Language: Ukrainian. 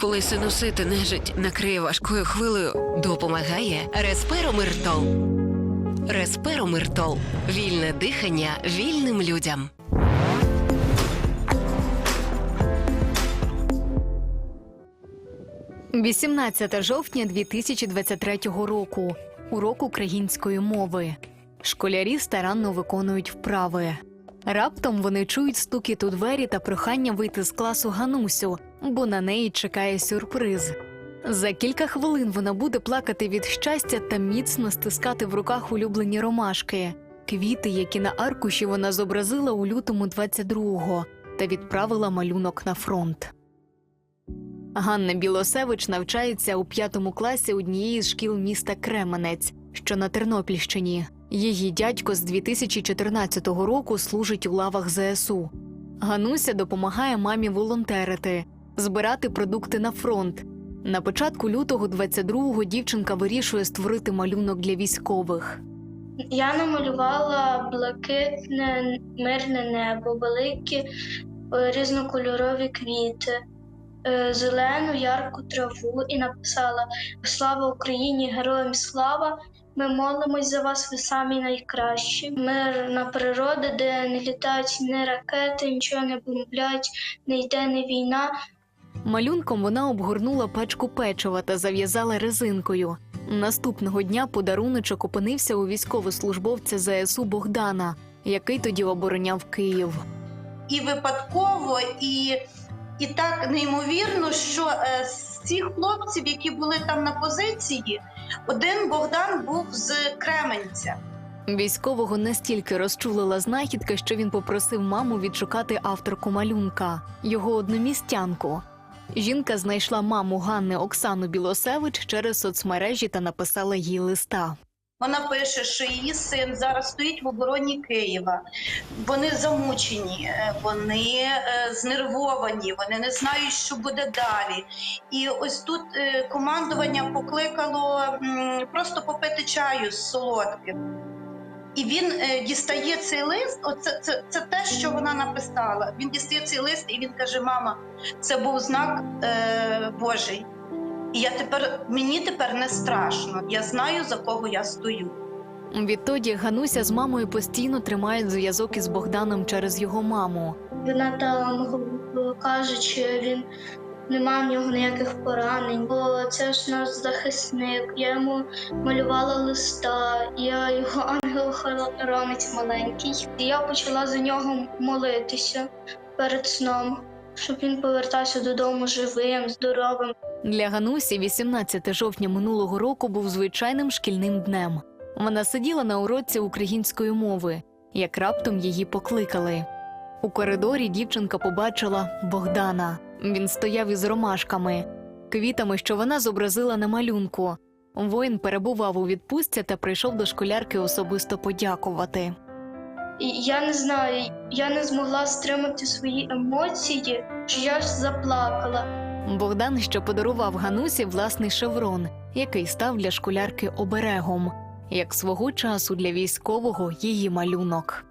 Коли синусити нежить накриє важкою хвилею, Допомагає Респиромиртол. Респиромиртол. Вільне дихання вільним людям. – 18 жовтня 2023 року. Урок української мови. Школярі старанно виконують вправи. Раптом вони чують стукіт у двері та прохання вийти з класу Ганусю, бо на неї чекає сюрприз. За кілька хвилин вона буде плакати від щастя та міцно стискати в руках улюблені ромашки, квіти, які на аркуші вона зобразила у лютому 22-го та відправила малюнок на фронт. Ганна Білосевич навчається у п'ятому класі однієї з шкіл міста Кременець, що на Тернопільщині. Її дядько з 2014 року служить у лавах ЗСУ. Гануся допомагає мамі волонтерити, збирати продукти на фронт. На початку лютого 22-го дівчинка вирішує створити малюнок для військових. Я намалювала блакитне мирне небо, великі е, різнокольорові квіти, е, зелену ярку траву і написала Слава Україні! Героям слава! Ми молимось за вас, ви самі найкращі. Мирна природа, де не літають ні ракети, нічого не бомблять, не йде не війна. Малюнком вона обгорнула пачку печива та зав'язала резинкою. Наступного дня подаруночок опинився у військовослужбовця ЗСУ Богдана, який тоді обороняв Київ. і випадково, і, і так неймовірно, що е, з цих хлопців, які були там на позиції, один Богдан був з Кременця. Військового настільки розчулила знахідка, що він попросив маму відшукати авторку малюнка, його одномістянку. Жінка знайшла маму Ганни Оксану Білосевич через соцмережі та написала їй листа. Вона пише, що її син зараз стоїть в обороні Києва. Вони замучені, е, вони е, знервовані, вони не знають, що буде далі. І ось тут е, командування покликало просто попити чаю з солодким. І він дістає цей лист. Оце це, це те, що вона написала. Він дістає цей лист, і він каже: Мама, це був знак е, Божий. І я тепер мені тепер не страшно. Я знаю за кого я стою. Відтоді Гануся з мамою постійно тримають зв'язок із Богданом через його маму. Вона там каже, чи він нема в нього ніяких поранень, бо це ж наш захисник. Я йому малювала листа, я його ангел-хоронець маленький. І я почала за нього молитися перед сном, щоб він повертався додому живим, здоровим. Для Ганусі 18 жовтня минулого року був звичайним шкільним днем. Вона сиділа на уроці української мови, як раптом її покликали. У коридорі дівчинка побачила Богдана. Він стояв із ромашками, квітами, що вона зобразила на малюнку. Воїн перебував у відпустці та прийшов до школярки особисто подякувати. Я не знаю, я не змогла стримати свої емоції, що я ж заплакала. Богдан ще подарував Ганусі власний шеврон, який став для школярки оберегом, як свого часу для військового її малюнок.